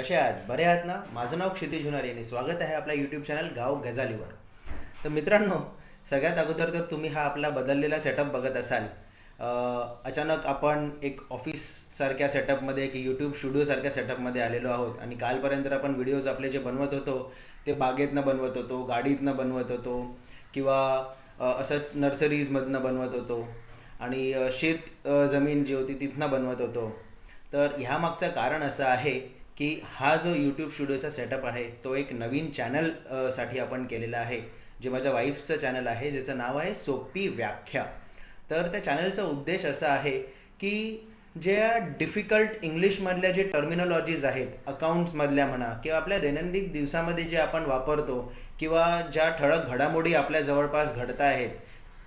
कसे आहात? बरे आहात ना? माझं नाव क्षितिज हुनारी आणि स्वागत आहे आपल्या यूट्यूब चॅनल गाव गजालीवर. तर मित्रांनो सगळ्यात अगोदर तर तुम्ही हा आपला बदललेला सेटअप बघत असाल. अचानक आपण एक ऑफिस सारख्या सेटअपमध्ये एक यूट्यूब स्टुडिओ सारख्या सेटअपमध्ये आलेलो आहोत आणि कालपर्यंत आपण व्हिडिओज आपले जे बनवत होतो ते बागेतनं बनवत होतो गाडीतनं बनवत होतो किंवा असंच नर्सरीजमधनं बनवत होतो आणि शेत जमीन जी होती तिथनं बनवत होतो. तर ह्या मागचं कारण असं आहे की हा जो यूट्यूब स्टुडिओचा सेटअप आहे तो एक नवीन चॅनलसाठी आपण केलेला आहे जे माझ्या वाईफचं चॅनल आहे ज्याचं नाव आहे सोपी व्याख्या. तर त्या चॅनलचा उद्देश असा आहे की ज्या डिफिकल्ट इंग्लिशमधल्या जे टर्मिनॉलॉजीज आहेत अकाउंट्समधल्या म्हणा किंवा आपल्या दैनंदिन दिवसामध्ये जे आपण वापरतो किंवा ज्या ठळक घडामोडी आपल्या जवळपास घडत आहेत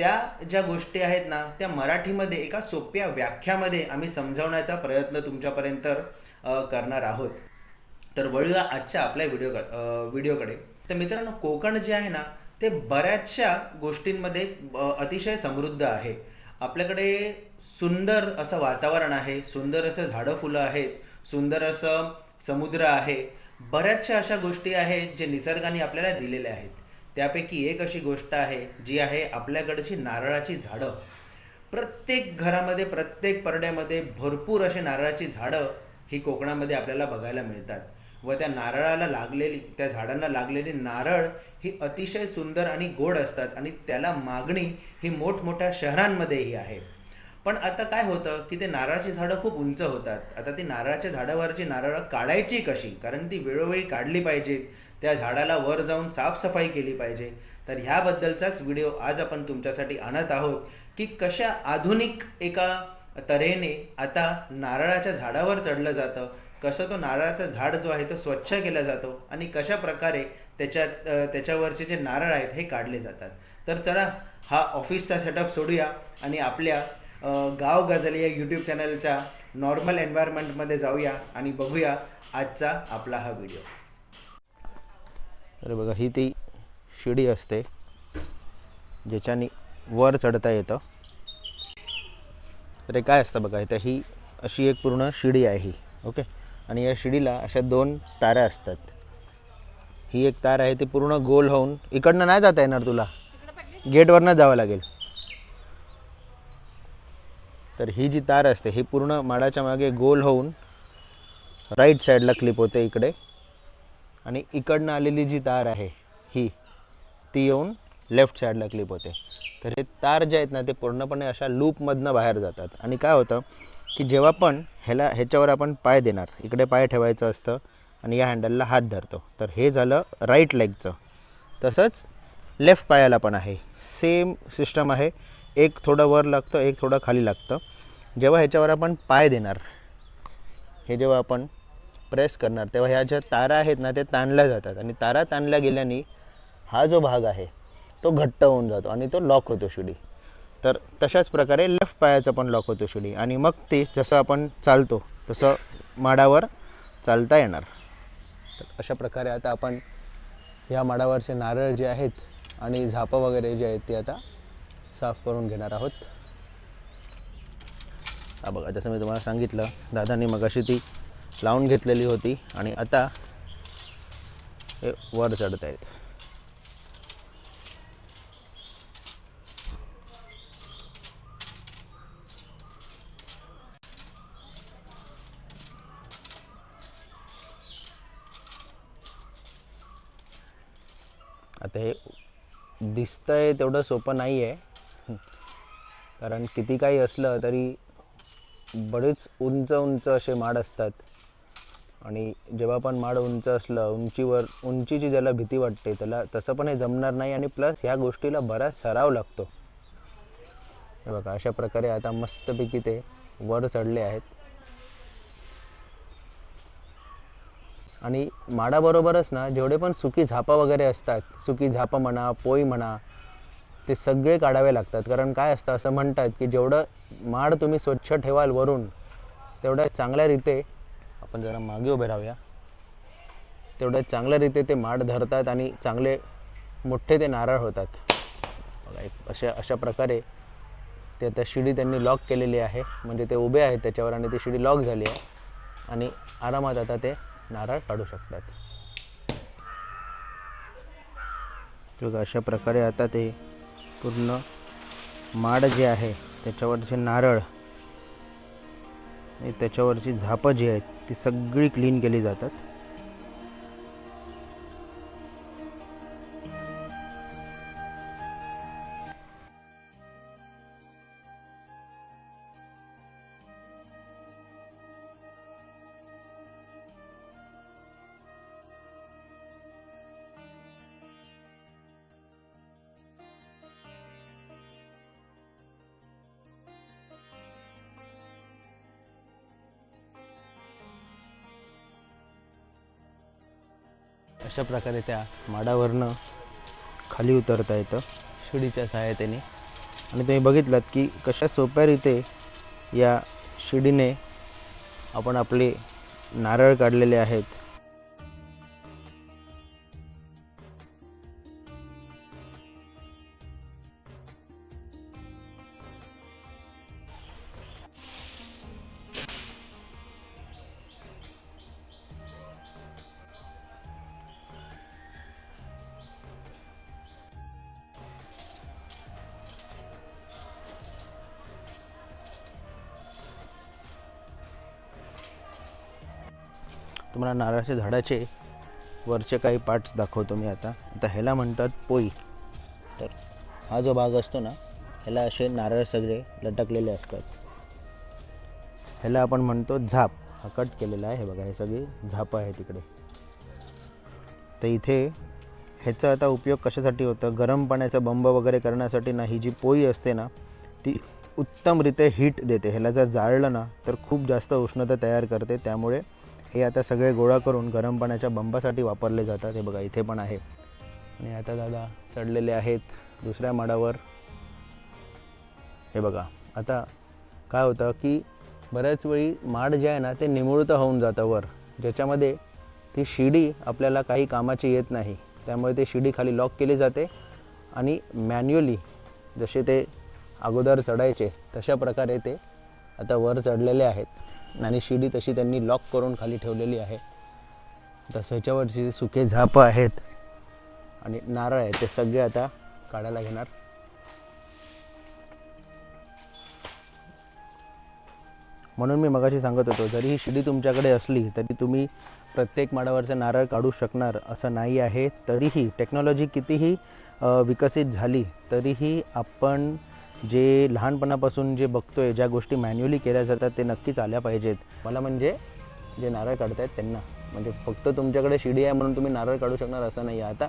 त्या ज्या गोष्टी आहेत ना त्या मराठीमध्ये एका सोप्या व्याख्यामध्ये आम्ही समजावण्याचा प्रयत्न तुमच्यापर्यंत करणार आहोत. तर वळूया आजच्या आपल्या व्हिडिओ व्हिडिओकडे. तर मित्रांनो कोकण जे आहे ना ते बऱ्याचशा गोष्टींमध्ये अतिशय समृद्ध आहे. आपल्याकडे सुंदर असं वातावरण आहे सुंदर असं झाडं फुलं आहेत सुंदर असं समुद्र आहे. बऱ्याचशा अशा गोष्टी आहेत जे निसर्गाने आपल्याला दिलेल्या आहेत. त्यापैकी एक अशी गोष्ट आहे जी आहे आपल्याकडची नारळाची झाडं. प्रत्येक घरामध्ये प्रत्येक परड्यामध्ये भरपूर अशी नारळाची झाडं ही कोकणामध्ये आपल्याला बघायला मिळतात. व त्या नारळाला लागलेली त्या झाडांना लागलेली नारळ ही अतिशय सुंदर आणि गोड असतात आणि त्याला मागणी ही मोठमोठ्या शहरांमध्येही आहे. पण आता काय होतं की ते नारळाची झाडं खूप उंच होतात. आता ती नारळाच्या झाडावरची नारळं काढायची कशी? कारण ती वेळोवेळी काढली पाहिजेत. त्या झाडाला वर जाऊन साफसफाई केली पाहिजे. तर ह्याबद्दलचाच व्हिडिओ आज आपण तुमच्यासाठी आणत आहोत की कशा आधुनिक एका तऱ्हेने आता नारळाच्या झाडावर चढलं जातं कसं तो नारळाचा झाड जो आहे तो स्वच्छ केला जातो आणि कशा प्रकारे त्याच्यात त्याच्यावरचे जे नारळ आहेत हे काढले जातात. तर चला हा ऑफिसचा सेटअप सोडूया आणि आपल्या गाव गझल या यूट्यूब चॅनलच्या नॉर्मल एन्व्हायरमेंटमध्ये जाऊया आणि बघूया आजचा आपला हा व्हिडिओ अरे बघा ही ती शिडी असते ज्याच्याने वर चढता येतं. तर काय असतं बघा इथं ही अशी एक पूर्ण शिडी आहे ही ओके? आणि या शिडीला अशा दोन तारा असतात. ही एक तार आहे ती पूर्ण गोल होऊन इकडनं नाही जाता येणार तुला. गेटवरनं जावं लागेल. तर ही जी तार असते ही पूर्ण माडाच्या मागे गोल होऊन राईट साईडला क्लिप होते इकडे. आणि इकडनं आलेली जी तार आहे ही ती येऊन लेफ्ट साईडला क्लिप होते. तर हे तार जे आहेत ना ते पूर्णपणे अशा लूपमधनं बाहेर जातात. आणि काय होतं की जेव्हा पण ह्याला ह्याच्यावर आपण पाय देणार इकडे पाय ठेवायचं असतं आणि या हँडलला हात धरतो. तर हे झालं राईट लेगचं तसंच लेफ्ट पायाला पण आहे. सेम सिस्टम आहे. एक थोडं वर लागतं एक थोडं खाली लागतं. जेव्हा ह्याच्यावर आपण पाय देणार हे जेव्हा आपण प्रेस करणार. तेव्हा ह्या ज्या तारा आहेत ना ते ताणल्या जातात. आणि तारा ताणल्या गेल्याने हा जो भाग आहे तो घट्ट होऊन जातो आणि तो लॉक होतो शिडी. तर तशाच प्रकारे लेफ्ट पायाचा पण लॉक होतो शिडी. आणि मग ते जसं आपण चालतो तसं माडावर चालता येणार. तर अशा प्रकारे आता आपण या माडावरचे नारळ जे आहेत आणि झापं वगैरे जे आहेत ते आता साफ करून घेणार आहोत. हा बघा जसं मी तुम्हाला सांगितलं दादांनी मगाशी ती लावून घेतलेली होती आणि आता हे वर चढत आहेत. आता हे दिसतंय तेवढं सोपं नाही आहे कारण किती काही असलं तरी बरेच उंच उंच असे माड असतात. आणि जेव्हा पण माड उंच असलं उंचीवर उंचीची ज्याला भीती वाटते त्याला तसं पण हे जमणार नाही आणि प्लस ह्या गोष्टीला बराच सराव लागतो. हे बघा अशा प्रकारे आता मस्तपैकी ते वर चढले आहेत. आणि माडाबरोबरच ना जेवढे पण सुकी झापा वगैरे असतात सुकी झापं म्हणा पोई म्हणा ते सगळे काढावे लागतात. कारण काय असतं असं म्हणतात की जेवढं माड तुम्ही स्वच्छ ठेवाल वरून तेवढ्या चांगल्या रीते आपण जरा मागे उभे राहूया. तेवढ्या चांगल्या रीते ते माड धरतात आणि चांगले मोठे ते नारळ होतात. बघा एक अशा अशा प्रकारे ते आता शिडी त्यांनी लॉक केलेली आहे. म्हणजे ते उभे आहेत त्याच्यावर आणि ती शिडी लॉक झाली आहे. आणि आरामात आता ते नारळ काढू शकतात. बघा अशा प्रकारे आता ते पूर्ण माड जे आहे त्याच्यावर जे नारळ आणि त्याच्यावरची झापं जी आहेत ती सगळी क्लीन केली जातात. अशा प्रकारे त्या माडावरनं खाली उतरता येतं. शिडीच्या सहाय्यतेने. आणि तुम्ही बघितलात की कशा सोप्या रीते या शिडीने आपण आपले नारळ काढलेले आहेत. तुम्हाला नारळाच्या झाडाचे वरचे काही पार्ट्स दाखवतो मी आता. आता ह्याला म्हणतात पोई तर हा जो भाग असतो ना ह्याला असे नारळ सगळे लटकलेले असतात. ह्याला आपण म्हणतो झाप. हा कट केलेला आहे. हे बघा हे सगळी झापं आहे तिकडे तर इथे ह्याचा आता उपयोग कशासाठी होतं? गरम पाण्याचा बंब वगैरे करण्यासाठी ना ही जी पोई असते ना ती उत्तमरित्या हीट देते. ह्याला जर जाळलं ना तर खूप जास्त उष्णता तयार करते. त्यामुळे हे आता सगळे गोळा करून गरम पाण्याच्या बंबासाठी वापरले जातात. हे बघा इथे पण आहे. आणि आता दादा चढलेले आहेत दुसऱ्या माडावर. हे बघा आता काय होतं की बऱ्याच वेळी माड जे आहे ना ते निमुळतं होऊन जातं वर. ज्याच्यामध्ये ती शिडी आपल्याला काही कामाची येत नाही. त्यामुळे ते शिडी खाली लॉक केली जाते आणि मॅन्युअली जसे ते अगोदर चढायचे तशा प्रकारे ते आता वर चढलेले आहेत. आणि शिडी तशी त्यांनी लॉक करून खाली ठेवलेली आहे. तसं ह्याच्यावरची सुके झापं आहेत आणि नारळ आहेत ते सगळे आता काढायला घेणार. म्हणून मी मगाशी सांगत होतो जरी ही शिडी तुमच्याकडे असली तरी तुम्ही प्रत्येक माडावरचे नारळ काढू शकणार असं नाही आहे. तरीही टेक्नॉलॉजी कितीही विकसित झाली तरीही आपण जे लहानपणापासून जे बघतोय ज्या गोष्टी मॅन्युअली केल्या जातात ते नक्कीच आल्या पाहिजेत. मला म्हणजे जे नारळ काढतायत त्यांना. म्हणजे फक्त तुमच्याकडे शिडी आहे म्हणून तुम्ही नारळ काढू शकणार असं नाही. आहे आता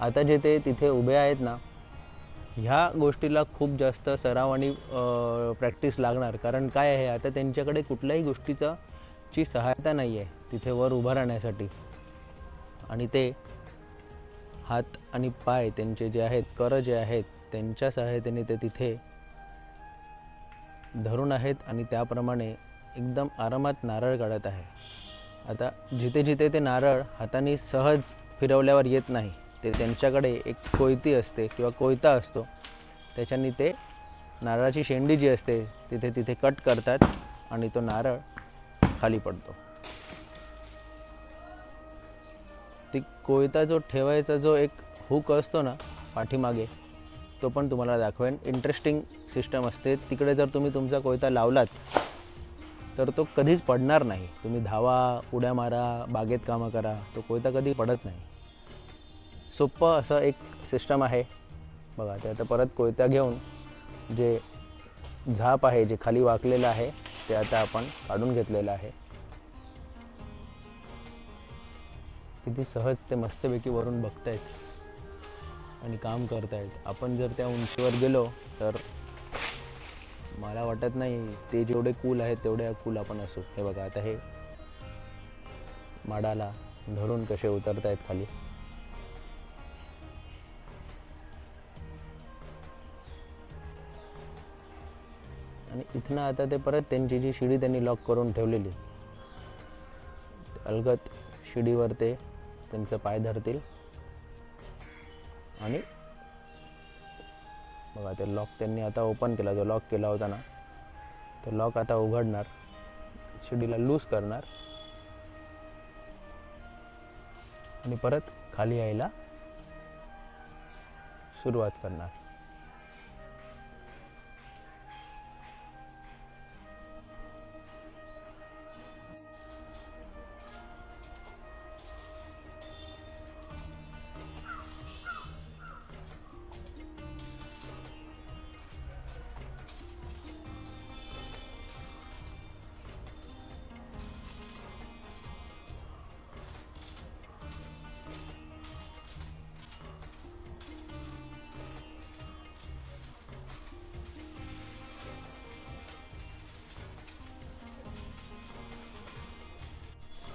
आता जे ते तिथे उभे आहेत ना ह्या गोष्टीला खूप जास्त सराव आणि प्रॅक्टिस लागणार. कारण काय आहे आता त्यांच्याकडे कुठल्याही गोष्टीचा ची सहायता नाही आहे तिथे वर उभं राहण्यासाठी. आणि ते हात आणि पाय त्यांचे जे आहेत कर जे आहेत त्यांच्या सहाय्यतेने ते तिथे धरून आहेत आणि त्याप्रमाणे एकदम आरामात नारळ काढत आहे. आता जिथे जिथे ते नारळ हाताने सहज फिरवल्यावर येत नाही ते त्यांच्याकडे एक कोयती असते किंवा कोयता असतो. त्याच्याने ते नारळाची शेंडी जी असते तिथे तिथे कट करतात आणि तो नारळ खाली पडतो. ती कोयता जो ठेवायचा जो एक हुक असतो ना पाठीमागे तो पण तुम्हाला दाखवेन. इंटरेस्टिंग सिस्टम असते. तिकडे जर तुम्ही तुमचा कोयता लावलात तर तो कधीच पडणार नाही. तुम्ही धावा उड्या मारा बागेत कामं करा तो कोयता कधी पडत नाही. सोपं असं एक सिस्टम आहे. बघा ते आता परत कोयता घेऊन जे झाप आहे जे खाली वाकलेलं आहे ते आता आपण काढून घेतलेलं आहे. किती सहज ते मस्तपैकी वरून बघतायत. आणि काम करतायत. आपण जर त्या उंचीवर गेलो तर मला वाटत नाही ते जेवढे कूल आहेत तेवढे कूल आपण असू. हे बघा आता हे माडाला धरून कसे उतरतायत खाली. आणि इथनं आता ते परत त्यांची जी शिडी त्यांनी लॉक करून ठेवलेली अलगत शिडीवर ते त्यांचं पाय धरतील. आणि बघा ते लॉक त्यांनी आता ओपन केला जो लॉक केला होता ना तो लॉक आता उघडणार शिडीला लूज करणार आणि परत खाली यायला सुरुवात करणार.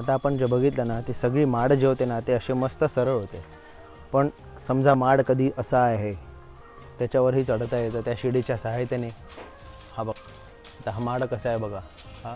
आता आपण जे बघितलं ना ते सगळी माड जे होते ना ते असे मस्त सरळ होते. पण समजा माड कधी असा आहे त्याच्यावरही चढता येतं त्या शिडीच्या सहायतेने. हा बघ आता हा माड कसा आहे बघा. हा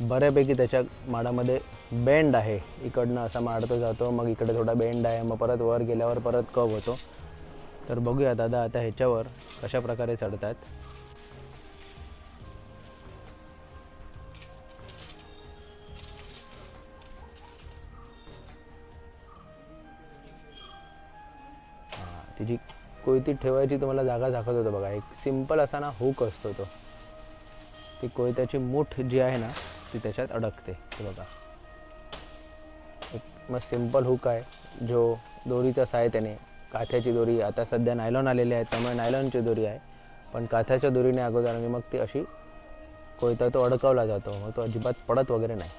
बऱ्यापैकी त्याच्या माडामध्ये बेंड आहे. इकडनं असा माडतो जातो मग इकडे थोडा बेंड आहे मग परत वर गेल्यावर परत कव होतो. तर बघूया दादा आता ह्याच्यावर कशा प्रकारे चढतात जी कोयती ठेवायची तुम्हाला जागा दाखवत होतं बघा. एक सिंपल असा ना हुक असतो तो. ती कोयत्याची मूठ जी आहे ना ती त्याच्यात अडकते. बघा. एक मग सिंपल हुक आहे. जो दोरीचा सहायतेने काथ्याची दोरी आता सध्या नायलॉन आलेली आहे त्यामुळे नायलॉनची दोरी आहे. पण काथ्याच्या दोरीने अगोदर आणि मग ती अशी कोयता तो अडकवला जातो. मग तो अजिबात पडत वगैरे नाही.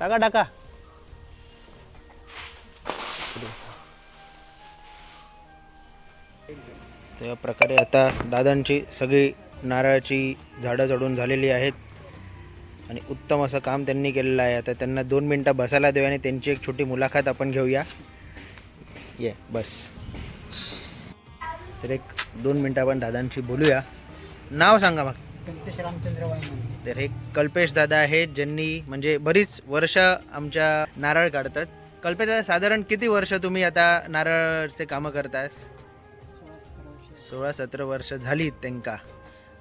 टाका टाका. त्या प्रकारे आता दादांची सगळी नारळाची झाडं चढून झालेली आहेत. आणि उत्तम असं काम त्यांनी केलेलं आहे. आता त्यांना दोन मिनटं बसायला देऊ आणि त्यांची एक छोटी मुलाखत आपण घेऊया. ये बस. तर एक दोन मिनटं आपण दादांशी बोलूया. नाव सांगा मग. रामचंद्र वायमान. तर हे कल्पेश दादा आहेत ज्यांनी म्हणजे बरीच वर्ष आमच्या नारळ काढतात. कल्पेश दादा साधारण किती वर्ष तुम्ही आता नारळचे कामं करताय? सोळा सतरा वर्ष झाली त्यांका.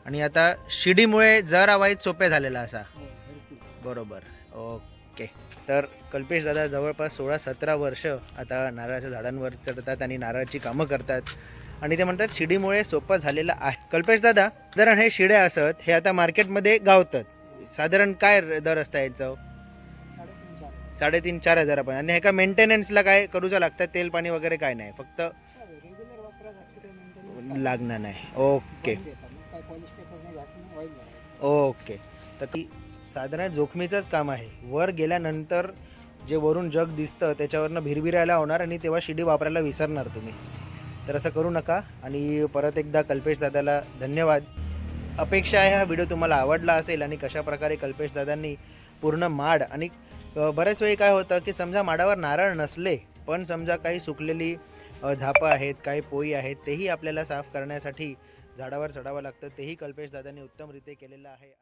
आणि आता शिडीमुळे जरा वाईट सोपे झालेला असा. बरोबर. ओके. तर कल्पेश दादा जवळपास सोळा सतरा वर्ष आता नारळाच्या झाडांवर चढतात आणि नारळाची कामं करतात. आणि ते म्हणतात शिडीमुळे सोपं झालेलं आहे. कल्पेश दादा साधारण हे शिड्या असत हे आता मार्केटमध्ये गावतात. साधारण काय दर असता याचं? साडेतीन चार हजार आपण. आणि ह्याका मेंटेनन्सला काय करूचं लागतं? तेल पाणी वगैरे काय नाही. फक्त लागणार नाही. ओके. ओके. तर ती साधारण जोखमीचंच काम आहे. वर गेल्यानंतर जे वरून जग दिसतं त्याच्यावरनं भिरभिरायला होणार आणि तेव्हा शिडी वापरायला विसरणार तुम्ही. तर असं करू नका आणि परत एकदा कल्पेश दादाला धन्यवाद. अपेक्षा आहे हा व्हिडिओ तुम्हाला आवडला असेल आणि कशा प्रकारे कल्पेश दादांनी पूर्ण माड आणि बऱ्याच वेळी काय होतं की समजा माडावर नारळ नसले पण समजा काही सुकलेली झापं आहेत काही पोई आहेत तेही आपल्याला साफ करण्यासाठी झाडावर चढावं लागतं. तेही कल्पेश दादांनी उत्तमरित्या केलेलं आहे.